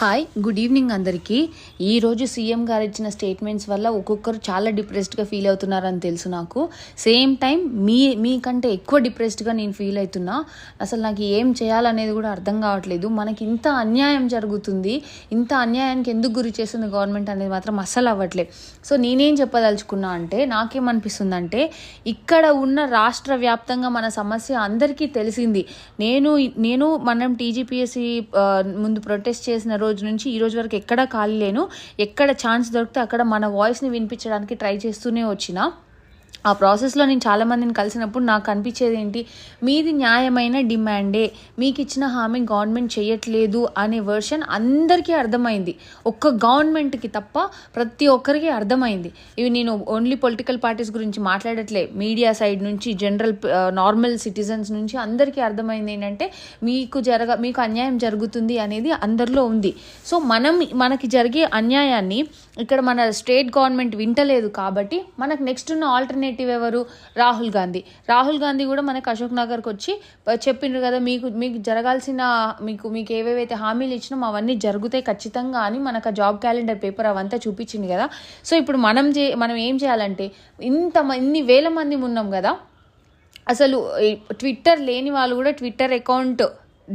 Hi good evening అందరికీ. ఈరోజు CM గారు ఇచ్చిన స్టేట్మెంట్స్ వల్ల ఒక్కొక్కరు చాలా డిప్రెస్డ్గా ఫీల్ అవుతున్నారని తెలుసు నాకు. సేమ్ టైం మీ మీకంటే ఎక్కువ డిప్రెస్డ్గా నేను ఫీల్ అవుతున్నా. అసలు నాకు ఏం చేయాలనేది కూడా అర్థం కావట్లేదు. మనకి ఇంత అన్యాయం జరుగుతుంది. ఇంత అన్యాయానికి ఎందుకు గురి చేస్తుంది గవర్నమెంట్ అనేది మాత్రం అస్సలు అవ్వట్లేదు సో నేనేం చెప్పదలుచుకున్నా అంటే నాకేమనిపిస్తుందంటే ఇక్కడ ఉన్న రాష్ట్ర వ్యాప్తంగా మన సమస్య అందరికీ తెలిసింది. నేను నేను మనం టీజీపీఎస్సీ ముందు ప్రొటెస్ట్ చేసిన రోజు రోజు నుంచి ఈ రోజు వరకు ఎక్కడ ఖాళీ లేను. ఎక్కడ ఛాన్స్ దొరికితే అక్కడ మన వాయిస్ని వినిపించడానికి ట్రై చేస్తూనే వచ్చిన. ఆ ప్రాసెస్లో నేను చాలామందిని కలిసినప్పుడు నాకు అనిపించేది ఏంటి? మీది న్యాయమైన డిమాండే. మీకు ఇచ్చిన హామీ గవర్నమెంట్ చేయట్లేదు అనే వర్షన్ అందరికీ అర్థమైంది. ఒక్క గవర్నమెంట్కి తప్ప ప్రతి ఒక్కరికి అర్థమైంది. ఇవి నేను ఓన్లీ పొలిటికల్ పార్టీస్ గురించి మాట్లాడట్లే. మీడియా సైడ్ నుంచి జనరల్ నార్మల్ సిటిజన్స్ నుంచి అందరికీ అర్థమైంది ఏంటంటే మీకు జరగ మీకు అన్యాయం జరుగుతుంది అనేది అందరిలో ఉంది. సో మనం మనకి జరిగే అన్యాయాన్ని ఇక్కడ మన స్టేట్ గవర్నమెంట్ వింటలేదు కాబట్టి మనకు నెక్స్ట్ ఉన్న ఆల్టర్నేట్ ఆల్టర్నేటివ్ ఎవరు? రాహుల్ గాంధీ. రాహుల్ గాంధీ కూడా మనకు అశోక్ నగర్కి వచ్చి చెప్పిండ్రు కదా మీకు మీకు జరగాల్సిన మీకు మీకు ఏవేవైతే హామీలు ఇచ్చినామో అవన్నీ జరుగుతాయి ఖచ్చితంగా అని మనకు ఆ జాబ్ క్యాలెండర్ పేపర్ అవంతా చూపించింది కదా. సో ఇప్పుడు మనం చే మనం ఏం చేయాలంటే ఇంత మ- ఇన్ని వేల మంది ఉన్నాం కదా అసలు ట్విట్టర్ లేని వాళ్ళు కూడా ట్విట్టర్ అకౌంట్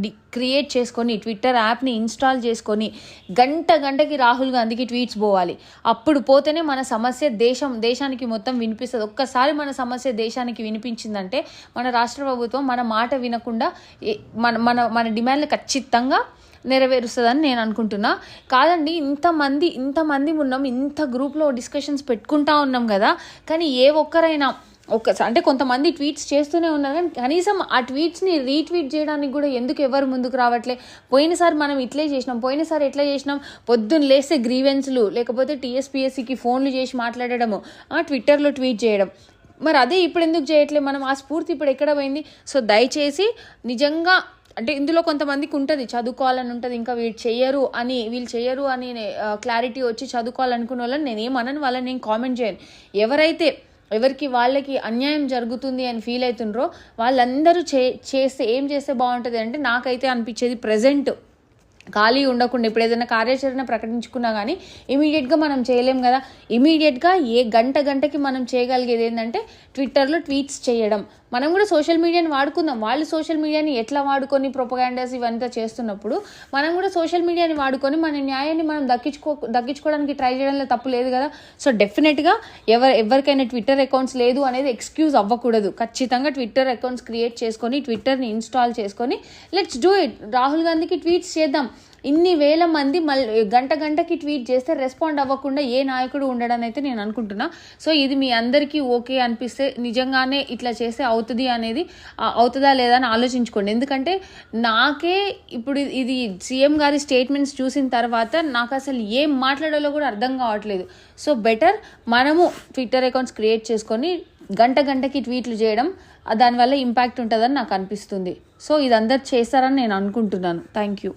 క్రియేట్ చేసుకొని ట్విట్టర్ యాప్ని ఇన్స్టాల్ చేసుకొని గంట గంటకి రాహుల్ గాంధీకి ట్వీట్స్ పోవాలి. అప్పుడు పోతేనే మన సమస్య దేశం దేశానికి మొత్తం వినిపిస్తుంది. ఒక్కసారి మన సమస్య దేశానికి వినిపించిందంటే మన రాష్ట్ర ప్రభుత్వం మన మాట వినకుండా ఏ- మన మన మన డిమాండ్లు ఖచ్చితంగా నెరవేరుస్తుందని నేను అనుకుంటున్నా. కాదండి ఇంతమంది ఇంతమంది ఉన్నాం ఇంత గ్రూప్లో డిస్కషన్స్ పెట్టుకుంటా ఉన్నాం కదా కానీ ఏ ఒక్కరైనా ఒక అంటే కొంతమంది ట్వీట్స్ చేస్తూనే ఉన్నారు కానీ కనీసం ఆ ట్వీట్స్ని రీట్వీట్ చేయడానికి కూడా ఎందుకు ఎవరు ముందుకు రావట్లే? పోయినసారి మనం ఇట్లే చేసినాం పోయినసారి ఎట్లా చేసినాం? పొద్దున్న లేస్తే గ్రీవెన్స్లు లేకపోతే టీఎస్పీఎస్సికి ఫోన్లు చేసి మాట్లాడడము ఆ ట్విట్టర్లో ట్వీట్ చేయడం. మరి అదే ఇప్పుడు ఎందుకు చేయట్లేదు మనం ఆ స్ఫూర్తి ఇప్పుడు ఎక్కడ పోయింది? సో దయచేసి నిజంగా అంటే ఇందులో కొంతమందికి ఉంటుంది చదువుకోవాలని ఉంటుంది ఇంకా వీళ్ళు చెయ్యరు అని వీళ్ళు చెయ్యరు అని క్లారిటీ వచ్చి చదువుకోవాలనుకున్న వాళ్ళని నేను ఏమనని వాళ్ళని నేను కామెంట్ చేయను. ఎవరైతే ఎవరికి వాళ్ళకి అన్యాయం జరుగుతుంది అని ఫీల్ అవుతుండ్రో వాళ్ళందరూ చే చేస్తే ఏం చేస్తే బాగుంటుంది అంటే నాకైతే అనిపించేది ప్రజెంట్ ఖాళీ ఉండకుండా ఇప్పుడు ఏదైనా కార్యాచరణ ప్రకటించుకున్నా కానీ ఇమీడియట్గా మనం చేయలేం కదా. ఇమీడియట్గా ఏ గంట గంటకి మనం చేయగలిగేది ఏంటంటే ట్విట్టర్లో ట్వీట్స్ చేయడం. మనం కూడా సోషల్ మీడియాని వాడుకుందాం. వాళ్ళు సోషల్ మీడియాని ఎట్లా వాడుకొని ప్రొపగాండాస్ ఇవంతా చేస్తున్నప్పుడు మనం కూడా సోషల్ మీడియాని వాడుకొని మన న్యాయాన్ని మనం దక్కించుకో దక్కించుకోవడానికి ట్రై చేయడంలో తప్పు లేదు కదా. సో డెఫినెట్గా ఎవరు ఎవరికైనా ట్విట్టర్ అకౌంట్స్ లేదు అనేది ఎక్స్క్యూజ్ అవ్వకూడదు. ఖచ్చితంగా ట్విట్టర్ అకౌంట్స్ క్రియేట్ చేసుకొని ట్విట్టర్ని ఇన్స్టాల్ చేసుకొని లెట్స్ డూ ఇట్. రాహుల్ గాంధీకి ట్వీట్స్ చేద్దాం. ఇన్ని వేల మంది మళ్ళీ గంట గంటకి ట్వీట్ చేస్తే రెస్పాండ్ అవ్వకుండా ఏ నాయకుడు ఉండడని అయితే నేను అనుకుంటున్నా. సో ఇది మీ అందరికీ ఓకే అనిపిస్తే నిజంగానే ఇట్లా చేస్తే అవుతుంది అనేది అవుతుందా లేదా అని ఆలోచించుకోండి. ఎందుకంటే నాకే ఇప్పుడు ఇది సీఎం గారి స్టేట్మెంట్స్ చూసిన తర్వాత నాకు అసలు ఏం మాట్లాడాలో కూడా అర్థం కావట్లేదు. సో బెటర్ మనము ట్విట్టర్ అకౌంట్స్ క్రియేట్ చేసుకొని గంట గంటకి ట్వీట్లు చేయడం దానివల్ల ఇంపాక్ట్ ఉంటుందని నాకు అనిపిస్తుంది. సో ఇది అందరు చేస్తారని నేను అనుకుంటున్నాను. Thank you.